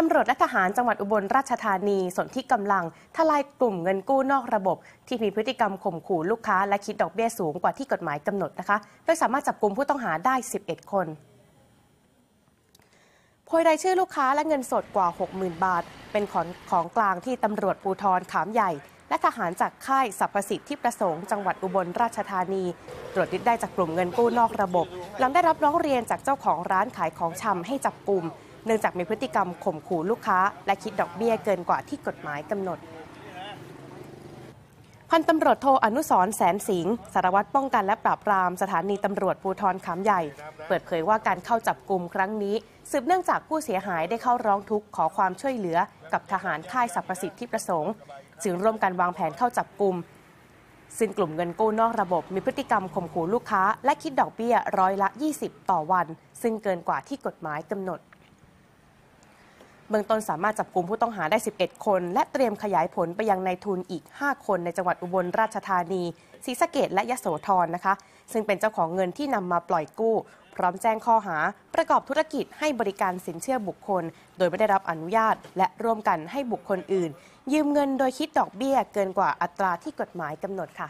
ตำรวจและทหารจังหวัดอุบลราชธานีสนที่กำลังทลายกลุ่มเงินกู้นอกระบบ ที่มีพฤติกรรมข่มขู่ลูกค้า และคิดดอกเบี้ยสูงกว่าที่กฎหมายกำหนดนะคะ โดยสามารถจับกลุ่มผู้ต้องหาได้ 11 คนโพยรายชื่อลูกค้าและเงินสดกว่า 60,000 บาท เป็นของของกลางที่ตำรวจภูธรขามใหญ่ และทหารจากค่ายสรรพสิทธิประสงค์จังหวัดอุบลราชธานี ตรวจยึดได้จากกลุ่มเงินกู้นอกระบบ หลังได้รับร้องเรียนจากเจ้าของร้านขายของชำให้จับกลุ่ม เนื่องจากมีพฤติกรรมข่มขู่ลูกค้า และคิดดอกเบี้ยเกินกว่าที่กฎหมายกำหนดพันตำรวจโทอนุสรแสนสิงห์สารวัตรป้องกันและปราบปรามสถานีตำรวจภูธรขามใหญ่ เปิดเผยว่าการเข้าจับกลุ่มครั้งนี้ สืบเนื่องจากผู้เสียหายได้เข้าร้องทุกข์ขอความช่วยเหลือ กับทหารค่ายสรรพสิทธิประสงค์จึงร่วมกันวางแผนเข้าจับกลุ่มซึ่งกลุ่มเงินกู้นอกระบบมีพฤติกรรมข่มขู่ลูกค้า และคิดดอกเบี้ยร้อยละ 20 ต่อวัน ซึ่งเกินกว่าที่กฎหมายกำหนด เบื้องต้นสามารถจับกลุ่มผู้ต้องหาได้ 11 คน และเตรียมขยายผลไปยังในทุนอีก 5 คนในจังหวัดอุบลราชธานีศรีสะเกดและยะโสธรนะคะ ซึ่งเป็นเจ้าของเงินที่นำมาปล่อยกู้ พร้อมแจ้งข้อหา ประกอบธุรกิจให้บริการสินเชื่อบุคคล โดยไม่ได้รับอนุญาต และร่วมกันให้บุคคลอื่น ยืมเงินโดยคิดดอกเบี้ยเกินกว่าอัตราที่กฎหมายกำหนดค่ะ